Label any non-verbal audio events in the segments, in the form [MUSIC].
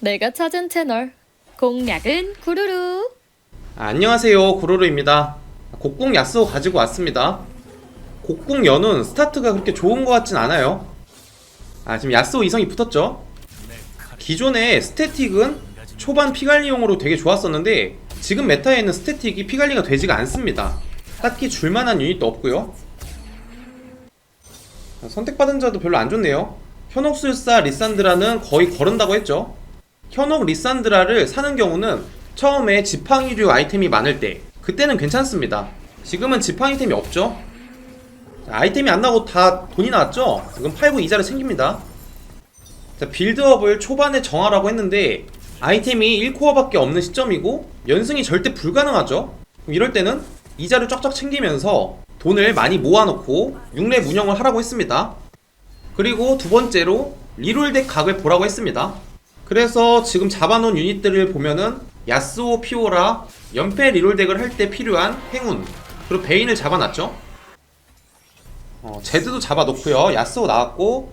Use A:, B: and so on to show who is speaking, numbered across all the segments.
A: 내가 찾은 채널 공략은 구루루.
B: 아, 안녕하세요 구로로입니다. 곡궁 야스오 가지고 왔습니다. 곡궁 연운 스타트가 그렇게 좋은 것 같진 않아요. 아 지금 야스오 이성이 붙었죠? 기존의 스태틱은 초반 피갈리용으로 되게 좋았었는데 지금 메타에 있는 스태틱이 피갈리가 되지가 않습니다. 딱히 줄만한 유닛도 없고요. 아, 선택받은 자도 별로 안 좋네요. 현옥술사 리산드라는 거의 거른다고 했죠 현옥 리산드라를 사는 경우는 처음에 지팡이류 아이템이 많을 때 그때는 괜찮습니다. 지금은 지팡이템이 없죠? 자, 아이템이 안 나오고 다 돈이 나왔죠? 이건 팔고 이자를 챙깁니다. 자, 빌드업을 초반에 정하라고 했는데 아이템이 1코어밖에 없는 시점이고 연승이 절대 불가능하죠? 이럴 때는 이자를 쫙쫙 챙기면서 돈을 많이 모아놓고 6렙 운영을 하라고 했습니다. 그리고 두 번째로 리롤덱 각을 보라고 했습니다 그래서 지금 잡아놓은 유닛들을 보면은 야스오 피오라 연패 리롤 덱을 할 때 필요한 행운 그리고 베인을 잡아놨죠? 어, 제드도 잡아놓고요. 야스오 나왔고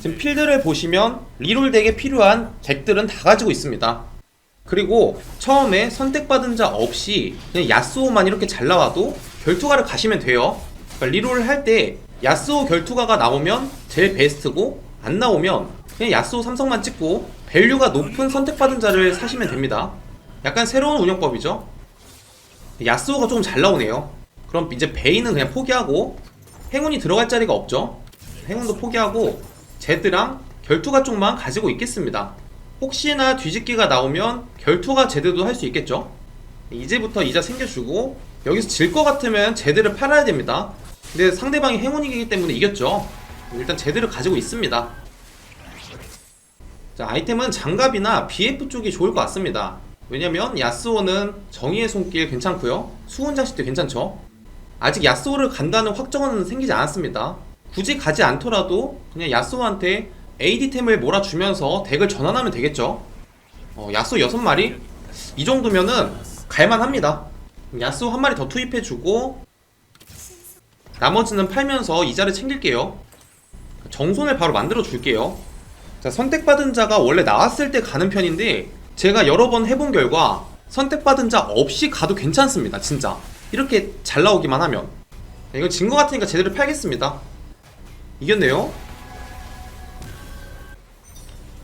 B: 지금 필드를 보시면 리롤 덱에 필요한 덱들은 다 가지고 있습니다. 그리고 처음에 선택받은 자 없이 그냥 야스오만 이렇게 잘 나와도 결투가를 가시면 돼요. 그러니까 리롤을 할 때 야스오 결투가가 나오면 제일 베스트고 안 나오면 그냥 야스오 삼성만 찍고 밸류가 높은 선택받은 자를 사시면 됩니다. 약간 새로운 운영법이죠? 야스오가 조금 잘 나오네요. 그럼 이제 베인은 그냥 포기하고 행운이 들어갈 자리가 없죠? 행운도 포기하고 제드랑 결투가 쪽만 가지고 있겠습니다. 혹시나 뒤집기가 나오면 결투가 제드도 할 수 있겠죠? 이제부터 이자 챙겨주고 여기서 질 것 같으면 제드를 팔아야 됩니다. 근데 상대방이 행운이기 때문에 이겼죠? 일단 제드를 가지고 있습니다 자 아이템은 장갑이나 BF 쪽이 좋을 것 같습니다. 왜냐면 야스오는 정의의 손길 괜찮고요. 수훈 장식도 괜찮죠. 아직 야스오를 간다는 확정은 생기지 않았습니다. 굳이 가지 않더라도 그냥 야스오한테 AD템을 몰아주면서 덱을 전환하면 되겠죠? 어, 야스오 6마리? 이 정도면은 갈만합니다. 야스오 한 마리 더 투입해주고 나머지는 팔면서 이자를 챙길게요. 정손을 바로 만들어 줄게요 자, 선택받은 자가 원래 나왔을 때 가는 편인데 제가 여러 번 해본 결과 선택받은 자 없이 가도 괜찮습니다. 진짜. 이렇게 잘 나오기만 하면. 이거 진것 같으니까 제대로 팔겠습니다. 이겼네요.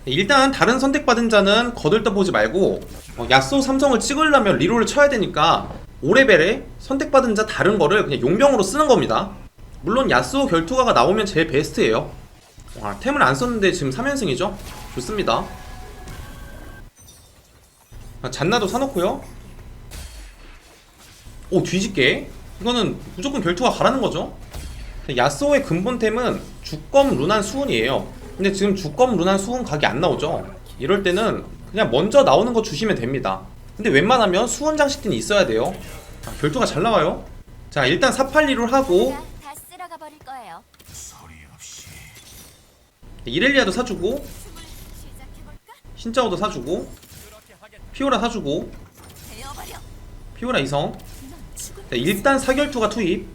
B: 일단 다른 선택받은 자는 거들떠보지 말고 어, 야스오 삼성을 찍으려면 리롤을 쳐야 되니까 5레벨에 선택받은 자 다른 거를 그냥 용병으로 쓰는 겁니다. 물론 야스오 결투가가 나오면 제일 베스트예요. 와, 템을 안 썼는데 지금 3연승이죠? 좋습니다. 아, 잔나도 사놓고요. 오, 뒤집게. 이거는 무조건 결투가 가라는 거죠. 야스오의 근본템은 주검 루난 수훈이에요. 근데 지금 주검 루난 수훈 각이 안 나오죠. 이럴 때는 그냥 먼저 나오는 거 주시면 됩니다. 근데 웬만하면 수훈 장식들이 있어야 돼요. 아, 결투가 잘 나와요. 자, 일단 482를 하고
C: 다 쓸어가 버릴 거예요.
B: 이렐리아도 사주고? 신짜오도 사주고 피오라 사주고. 피오라 이성. 자, 일단 사결투가 투입.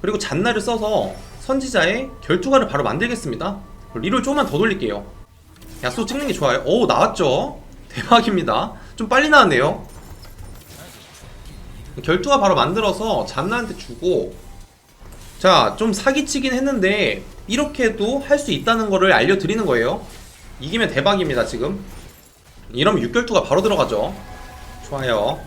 B: 그리고 잔나를 써서 선지자의 결투가를 바로 만들겠습니다. 리롤 조금만 더 돌릴게요. 야수 찍는 게 좋아요. 오 나왔죠? 대박입니다. 좀 빨리 나왔네요. 결투가 바로 만들어서 잔나한테 주고. 자 좀 사기치긴 했는데 이렇게도 할 수 있다는 거를 알려드리는 거예요. 이기면 대박입니다 지금. 이러면 6결투가 바로 들어가죠. 좋아요.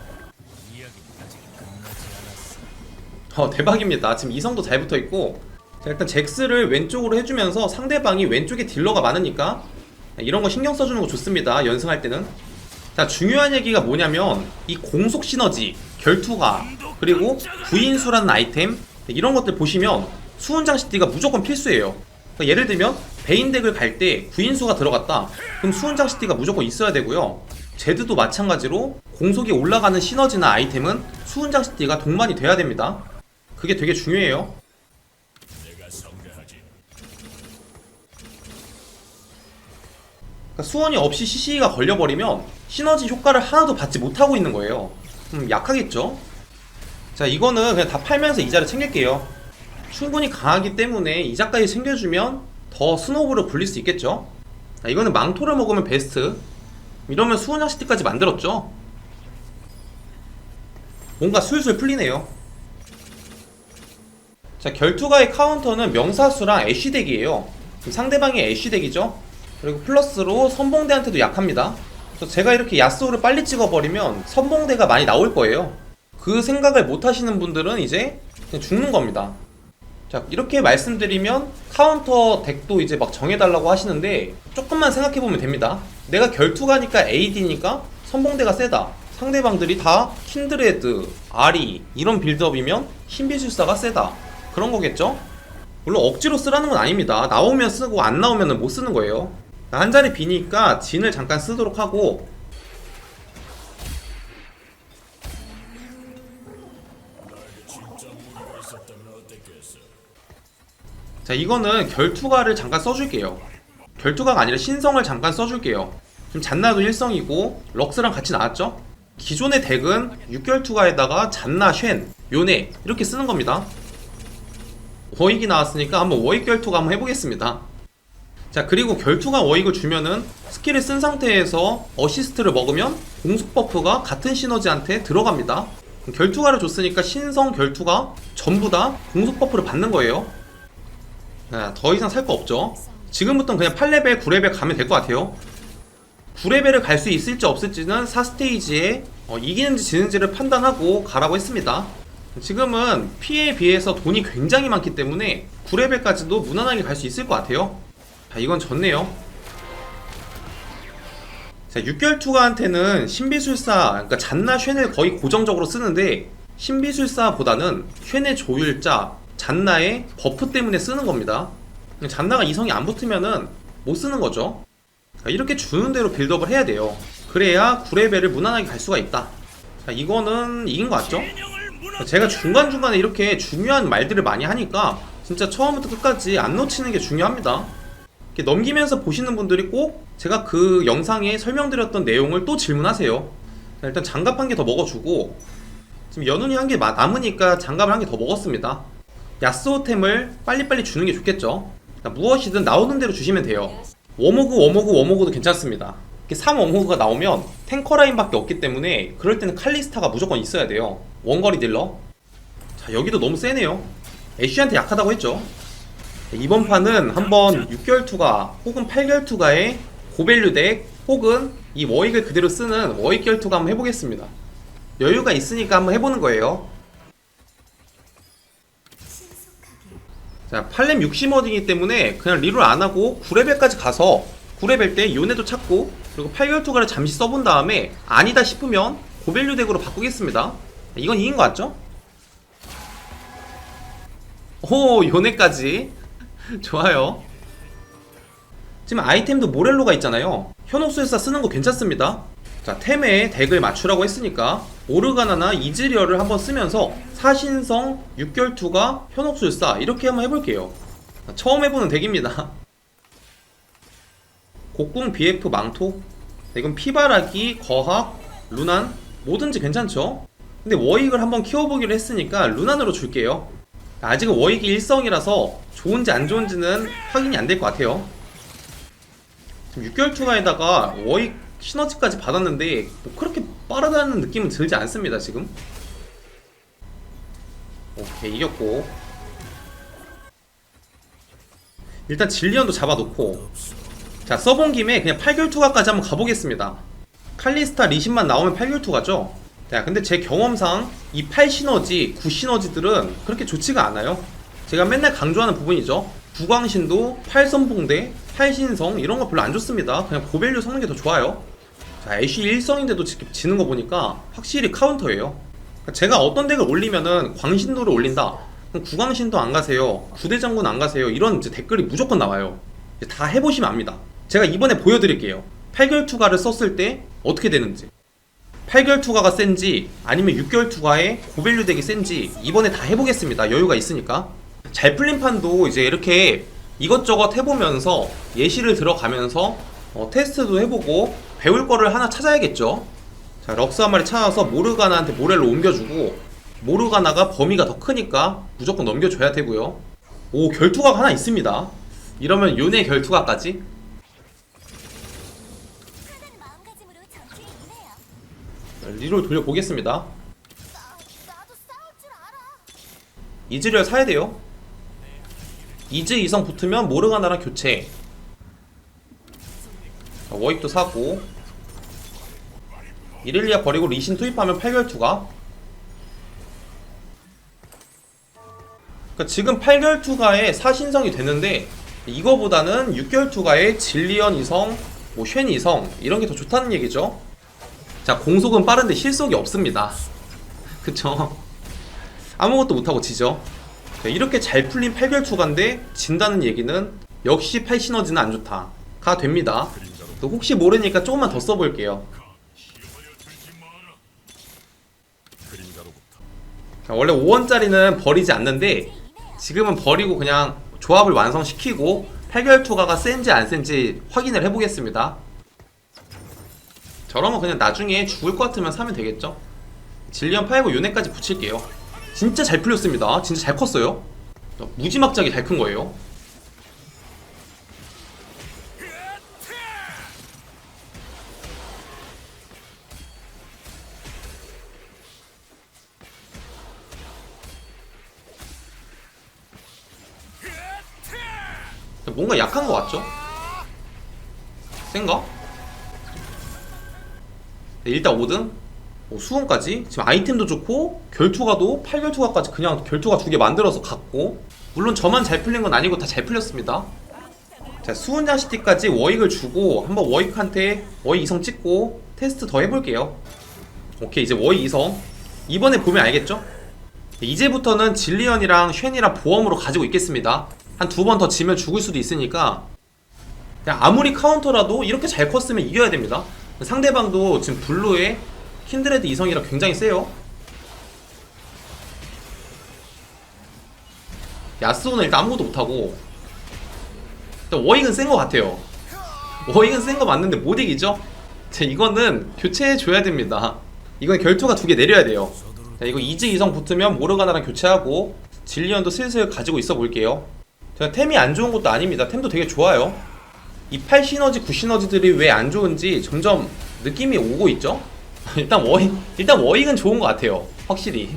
B: 어 대박입니다. 지금 이성도 잘 붙어있고. 자, 일단 잭스를 왼쪽으로 해주면서 상대방이 왼쪽에 딜러가 많으니까 이런 거 신경 써주는 거 좋습니다 연승할 때는. 자 중요한 얘기가 뭐냐면 이 공속 시너지 결투가 그리고 구인수라는 아이템 이런 것들 보시면 수훈장식띠가 무조건 필수예요 그러니까 예를 들면 베인덱을 갈 때 구인수가 들어갔다 그럼 수훈장식띠가 무조건 있어야 되고요 제드도 마찬가지로 공속이 올라가는 시너지나 아이템은 수훈장식띠가 동반이 돼야 됩니다 그게 되게 중요해요 그러니까 수원이 없이 CC가 걸려버리면 시너지 효과를 하나도 받지 못하고 있는 거예요. 음, 약하겠죠? 자, 이거는 그냥 다 팔면서 이자를 챙길게요. 충분히 강하기 때문에 이자까지 챙겨주면 더 스노우볼을 굴릴 수 있겠죠? 아, 이거는 망토를 먹으면 베스트. 이러면 수은양 시티까지 만들었죠. 뭔가 술술 풀리네요. 자, 결투가의 카운터는 명사수랑 애쉬덱이에요. 상대방이 애쉬덱이죠. 그리고 플러스로 선봉대한테도 약합니다. 그래서 제가 이렇게 야스오를 빨리 찍어버리면 선봉대가 많이 나올 거예요. 그 생각을 못 하시는 분들은 이제 그냥 죽는 겁니다. 자, 이렇게 말씀드리면 카운터 덱도 이제 막 정해달라고 하시는데 조금만 생각해보면 됩니다. 내가 결투가니까 AD니까 선봉대가 세다. 상대방들이 다 킨드레드, 아리 이런 빌드업이면 신비술사가 세다. 그런 거겠죠? 물론 억지로 쓰라는 건 아닙니다. 나오면 쓰고 안 나오면 못 쓰는 거예요. 한 자리 비니까 진을 잠깐 쓰도록 하고 자 이거는 결투가를 잠깐 써줄게요. 결투가가 아니라 신성을 잠깐 써줄게요. 지금 잔나도 일성이고 럭스랑 같이 나왔죠? 기존의 덱은 6결투가에다가 잔나, 쉔, 요네 이렇게 쓰는 겁니다. 워익이 나왔으니까 한번 워익 결투가 한번 해보겠습니다. 자 그리고 결투가 워익을 주면은 스킬을 쓴 상태에서 어시스트를 먹으면 공속 버프가 같은 시너지한테 들어갑니다. 결투가를 줬으니까 신성 결투가 전부 다 공속 버프를 받는 거예요 네, 더 이상 살 거 없죠. 지금부터는 그냥 8레벨, 9레벨 가면 될 것 같아요. 9레벨을 갈 수 있을지 없을지는 4스테이지에 어, 이기는지 지는지를 판단하고 가라고 했습니다. 지금은 피에 비해서 돈이 굉장히 많기 때문에 9레벨까지도 무난하게 갈 수 있을 것 같아요. 자, 이건 좋네요. 자, 6개월 투가한테는 신비술사, 그러니까 잔나 쉔을 거의 고정적으로 쓰는데 신비술사보다는 쉔의 조율자, 잔나의 버프 때문에 쓰는 겁니다. 잔나가 이성이 안 붙으면은 못 쓰는 거죠. 자, 이렇게 주는 대로 빌드업을 해야 돼요. 그래야 9레벨을 무난하게 갈 수가 있다. 자, 이거는 이긴 것 같죠? 제가 중간중간에 이렇게 중요한 말들을 많이 하니까 진짜 처음부터 끝까지 안 놓치는 게 중요합니다. 넘기면서 보시는 분들이 꼭 제가 그 영상에 설명드렸던 내용을 또 질문하세요. 자, 일단 장갑 한 개 더 먹어주고 지금 연운이 한 개 남으니까 장갑을 한 개 더 먹었습니다. 야스오템을 빨리빨리 주는 게 좋겠죠. 그러니까 무엇이든 나오는 대로 주시면 돼요. 워모그, 워모그, 워모그도 괜찮습니다. 이렇게 3 워모그가 나오면 탱커 라인밖에 없기 때문에 그럴 때는 칼리스타가 무조건 있어야 돼요. 원거리 딜러. 자, 여기도 너무 세네요. 애쉬한테 약하다고 했죠. 이번 판은 한번 6개월 투가 혹은 8개월 투가의 고밸류 덱 혹은 이 워익을 그대로 쓰는 워익 결투가 한번 해보겠습니다. 여유가 있으니까 한번 해보는 거예요. 자, 8렘 60어디기 때문에 그냥 리롤 안 하고 9레벨까지 가서 9레벨 때 요네도 찾고 그리고 8개월 투가를 잠시 써본 다음에 아니다 싶으면 고밸류 덱으로 바꾸겠습니다. 이건 이긴 것 같죠? 오, 요네까지. [LAUGHS] 좋아요. 지금 아이템도 모렐로가 있잖아요. 현혹술사 쓰는 거 괜찮습니다. 자, 템에 덱을 맞추라고 했으니까 오르가나나 이즈리얼을 한번 쓰면서 사신성, 육결투가, 현혹술사 이렇게 한번 해볼게요. 처음 해보는 덱입니다. [LAUGHS] 곡궁, BF, 망토 이건 피바라기, 거학, 루난 뭐든지 괜찮죠? 근데 워익을 한번 키워보기로 했으니까 루난으로 줄게요. 아직은 워익이 일성이라서 좋은지 안 좋은지는 확인이 안 될 것 같아요. 지금 6개월 추가에다가 워익 시너지까지 받았는데 뭐 그렇게 빠르다는 느낌은 들지 않습니다 지금. 오케이 이겼고. 일단 질리언도 잡아놓고. 자 써본 김에 그냥 8개월 투가까지 한번 가보겠습니다. 칼리스타 리신만 나오면 8개월 투가죠? 자 근데 제 경험상 이 8시너지 9시너지들은 그렇게 좋지가 않아요. 제가 맨날 강조하는 부분이죠 구광신도 8선봉대 8신성 이런 거 별로 안 좋습니다. 그냥 고밸류 섞는 게 더 좋아요. 자 애쉬 1성인데도 지는 거 보니까 확실히 카운터예요. 그러니까 제가 어떤 덱을 올리면은 광신도를 올린다. 구광신도 안 가세요. 구대장군 안 가세요. 이런 댓글이 무조건 나와요. 다 해보시면 압니다. 제가 이번에 보여드릴게요. 8개월 투가를 썼을 때 어떻게 되는지. 8개월 투가가 센지 아니면 6개월 투가의 고밸류 덱이 센지 이번에 다 해보겠습니다. 여유가 있으니까 잘 풀린 판도 이제 이렇게 이것저것 해보면서 예시를 들어가면서 어, 테스트도 해보고 배울 거를 하나 찾아야겠죠. 자, 럭스 한 마리 찾아서 모르가나한테 모렐로 옮겨주고 모르가나가 범위가 더 크니까 무조건 넘겨줘야 되고요. 오, 결투각 하나 있습니다. 이러면 요네 결투각까지? 리롤 돌려보겠습니다. 이즈리얼 사야 돼요. 이즈 이성 붙으면 모르가나랑 교체. 자, 워익도 사고. 이렐리아 버리고 리신 투입하면 8개월 투가. 그러니까 지금 8개월 투가에 사신성이 됐는데 이거보다는 6개월 투가에 진리언 이성, 뭐쉔 이성 이런 게 더 좋다는 얘기죠. 자 공속은 빠른데 실속이 없습니다. [LAUGHS] 그쵸? 아무것도 못하고 지죠? 자, 이렇게 잘 풀린 8개월 투가인데 진다는 얘기는 역시 8 시너지는 안 좋다. 가 됩니다. 또 혹시 모르니까 조금만 더 써볼게요. 자, 원래 5원짜리는 버리지 않는데 지금은 버리고 그냥 조합을 완성시키고 8개월 투가가 센지 안 센지 확인을 해보겠습니다. 저러면 그냥 나중에 죽을 것 같으면 사면 되겠죠? 진리언 팔고 요네까지 붙일게요 진짜 잘 풀렸습니다 진짜 잘 컸어요 무지막지하게 잘 큰 거예요 뭔가 약한 것 같죠? 센가? 네, 일단 5등 오, 수원까지? 지금 아이템도 좋고 결투가도 8결투가까지 그냥 결투가 두 개 만들어서 갔고. 물론 저만 잘 풀린 건 아니고 다 잘 풀렸습니다. 자 수원장시티까지 워익을 주고 한번 워익한테 워익 이성 찍고 테스트 더 해볼게요. 오케이 이제 워익 이성. 이번에 보면 알겠죠? 이제부터는 진리언이랑 쉔이랑 보험으로 가지고 있겠습니다. 한 두 번 더 지면 죽을 수도 있으니까. 그냥 아무리 카운터라도 이렇게 잘 컸으면 이겨야 됩니다. 상대방도 지금 블루에 킨드레드 이성이라 굉장히 세요. 야스오는 일단 아무것도 못하고. 일단 워익은 센 것 같아요. 워익은 센 거 맞는데 못 이기죠? 자, 이거는 교체해줘야 됩니다. 이건 결투가 두 개 내려야 돼요. 자, 이거 이즈 이성 붙으면 모르가나랑 교체하고 진리언도 슬슬 가지고 있어 볼게요. 제가 템이 안 좋은 것도 아닙니다. 템도 되게 좋아요. 이 8시너지 9시너지들이 왜 안 좋은지 점점 느낌이 오고 있죠? 일단 워익 일단 워익은 좋은 것 같아요. 확실히.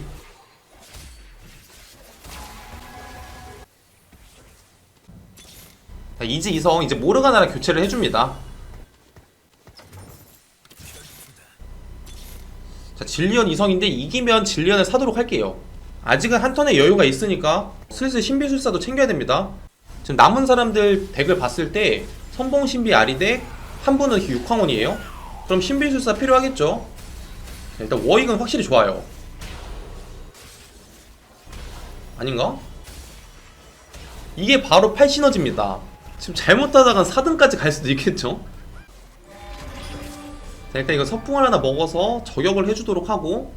B: 자, 이즈 이성 이제 모르가나랑 교체를 해줍니다. 자 진리언 이성인데 이기면 진리언을 사도록 할게요. 아직은 한 턴의 여유가 있으니까 슬슬 신비술사도 챙겨야 됩니다. 지금 남은 사람들 덱을 봤을 때 선봉 신비 아리덱 한 분은 육황원이에요. 그럼 신비술사 필요하겠죠? 자, 일단 워익은 확실히 좋아요 아닌가? 이게 바로 8시너지입니다 지금 잘못하다간 4등까지 갈 수도 있겠죠 자 일단 이거 서풍을 하나 먹어서 저격을 해주도록 하고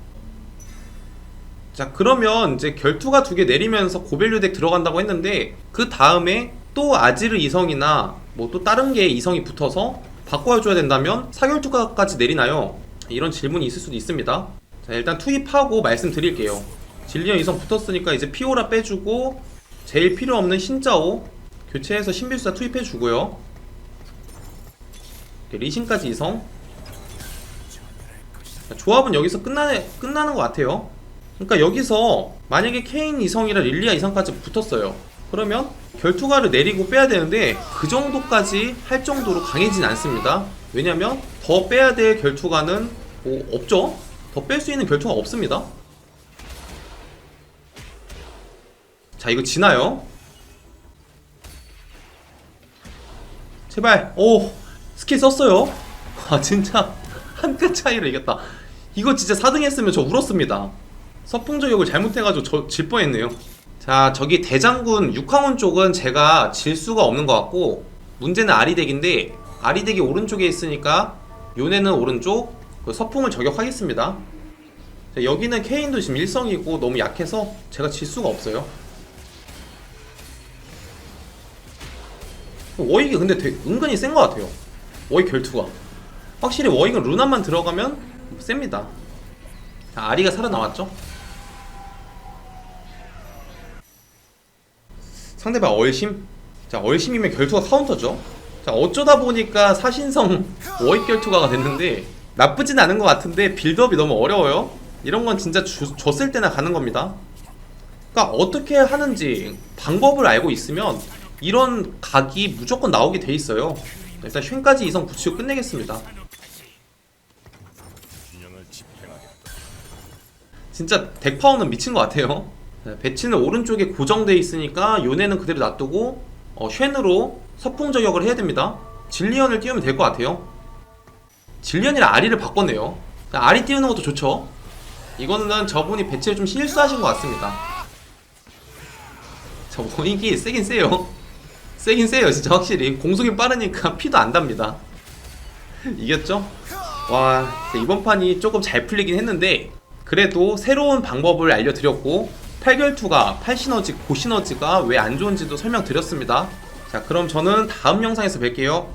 B: 자 그러면 이제 결투가 두 개 내리면서 고밸류 덱 들어간다고 했는데 그 다음에 또 아지르 이성이나 뭐 또 다른 게 이성이 붙어서 바꿔줘야 된다면 사결투가까지 내리나요? 이런 질문이 있을 수도 있습니다. 자 일단 투입하고 말씀드릴게요. 진리언 이성 붙었으니까 이제 피오라 빼주고 제일 필요 없는 신짜오 교체해서 신비수사 투입해주고요. 리신까지 이성. 자, 조합은 여기서 끝나네, 끝나는 것 같아요. 그러니까 여기서 만약에 케인 이성이랑 릴리아 이성까지 붙었어요. 그러면 결투가를 내리고 빼야 되는데 그 정도까지 할 정도로 강해진 않습니다. 왜냐면 더 빼야 될 결투가는 뭐 없죠. 더 뺄 수 있는 결투가 없습니다. 자 이거 지나요. 제발 오 스킬 썼어요. [LAUGHS] 아 진짜 한 끗 차이로 이겼다. 이거 진짜 4등 했으면 저 울었습니다. 서풍 저격을 잘못해가지고 저질 뻔했네요. 자, 저기 대장군 6황원 쪽은 제가 질 수가 없는 것 같고 문제는 아리덱인데 아리덱이 오른쪽에 있으니까 요네는 오른쪽 그 서풍을 저격하겠습니다. 자, 여기는 케인도 지금 일성이고 너무 약해서 제가 질 수가 없어요. 워익이 근데 되게 은근히 센 것 같아요. 워익 결투가. 확실히 워익은 루나만 들어가면 셉니다. 자, 아리가 살아나왔죠? 상대방 얼심? 자, 얼심이면 결투가 카운터죠? 자, 어쩌다 보니까 사신성 워익 결투가가 됐는데 나쁘진 않은 것 같은데 빌드업이 너무 어려워요. 이런 건 진짜 주- 줬을 때나 가는 겁니다. 그러니까 어떻게 하는지 방법을 알고 있으면 이런 각이 무조건 나오게 돼 있어요. 일단 쉔까지 이성 붙이고 끝내겠습니다. 진짜 덱 파워는 미친 것 같아요. 네, 배치는 오른쪽에 고정돼 있으니까 요네는 그대로 놔두고 어, 쉔으로 서풍 저격을 해야 됩니다. 질리언을 띄우면 될 것 같아요. 질리언이랑 아리를 바꿨네요. 아리 띄우는 것도 좋죠. 이거는 저분이 배치를 좀 실수하신 것 같습니다. 저 원익이 세긴 세요. [LAUGHS] 세긴 세요, 진짜 확실히. 공속이 빠르니까 피도 안 답니다. [LAUGHS] 이겼죠? 와, 이번 판이 조금 잘 풀리긴 했는데, 그래도 새로운 방법을 알려드렸고, 8결투가 8시너지, 고시너지가 왜 안 좋은지도 설명드렸습니다. 자, 그럼 저는 다음 영상에서 뵐게요.